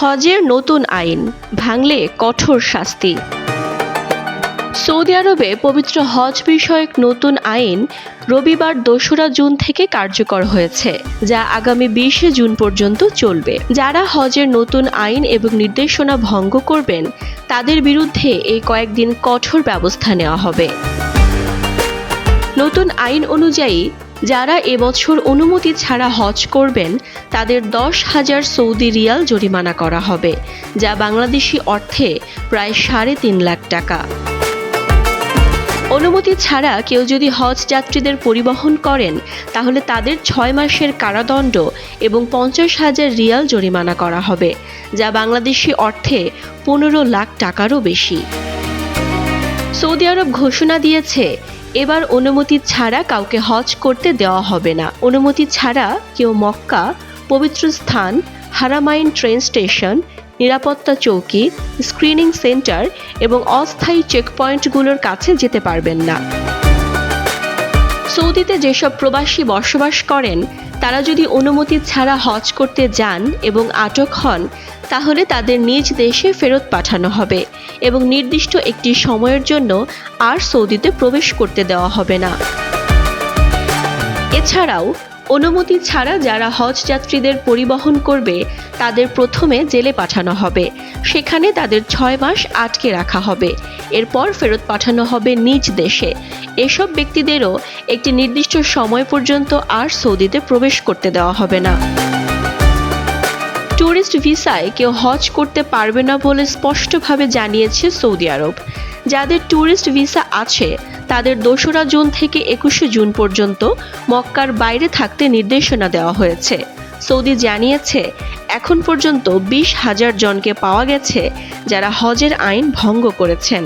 হজের নতুন আইন, ভাঙলে কঠোর শাস্তি। সৌদি আরবে পবিত্র হজ বিষয়ক নতুন আইন রবিবার দোসরা জুন থেকে কার্যকর হয়েছে, যা আগামী বিশে জুন পর্যন্ত চলবে। যারা হজের নতুন আইন এবং নির্দেশনা ভঙ্গ করবেন, তাদের বিরুদ্ধে এই কয়েকদিন কঠোর ব্যবস্থা নেওয়া হবে। নতুন আইন অনুযায়ী যারা এবছর অনুমতি ছাড়া হজ করবেন, তাদের দশ হাজার সৌদি রিয়াল জরিমানা করা হবে, যা বাংলাদেশি অর্থে প্রায় সাড়ে তিন লাখ টাকা। অনুমতি ছাড়া কেউ যদি হজ যাত্রীদের পরিবহন করেন, তাহলে তাদের ছয় মাসের কারাদণ্ড এবং পঞ্চাশ হাজার রিয়াল জরিমানা করা হবে, যা বাংলাদেশি অর্থে পনেরো লাখ টাকারও বেশি। সৌদি আরব ঘোষণা দিয়েছে এবার অনুমতি ছাড়া কাউকে হজ করতে দেওয়া হবে না। অনুমতি ছাড়া কেউ মক্কা, পবিত্র স্থান, হারামাইন ট্রেন স্টেশন, নিরাপত্তা চৌকি, স্ক্রিনিং সেন্টার এবং অস্থায়ী চেকপয়েন্টগুলোর কাছে যেতে পারবেন না। সৌদিতে যেসব প্রবাসী বসবাস করেন, তারা যদি অনুমতি ছাড়া হজ করতে যান এবং আটক হন তাহলে তাদের নিজ দেশে ফেরত পাঠানো হবে এবং নির্দিষ্ট একটি সময়ের জন্য আর সৌদিতে প্রবেশ করতে দেওয়া হবে না। এছাড়াও, অনুমতি ছাড়া যারা হজ যাত্রীদের পরিবহন করবে, তাদের প্রথমে জেলে পাঠানো হবে। সেখানে তাদের ছয় মাস আটকে রাখা হবে। এরপর ফেরত পাঠানো হবে নিজ দেশে। এসব ব্যক্তিদেরও একটি নির্দিষ্ট সময় পর্যন্ত আর সৌদিতে প্রবেশ করতে দেওয়া হবে না। ট্যুরিস্ট ভিসায় কেউ হজ করতে পারবে না বলে স্পষ্টভাবে জানিয়েছে সৌদি আরব। যাদের ট্যুরিস্ট ভিসা আছে, তাদের দোসরা জুন থেকে একুশে জুন পর্যন্ত মক্কার বাইরে থাকতে নির্দেশনা দেওয়া হয়েছে। সৌদি জানিয়েছে, এখন পর্যন্ত বিশ হাজার জনকে পাওয়া গেছে যারা হজের আইন ভঙ্গ করেছেন।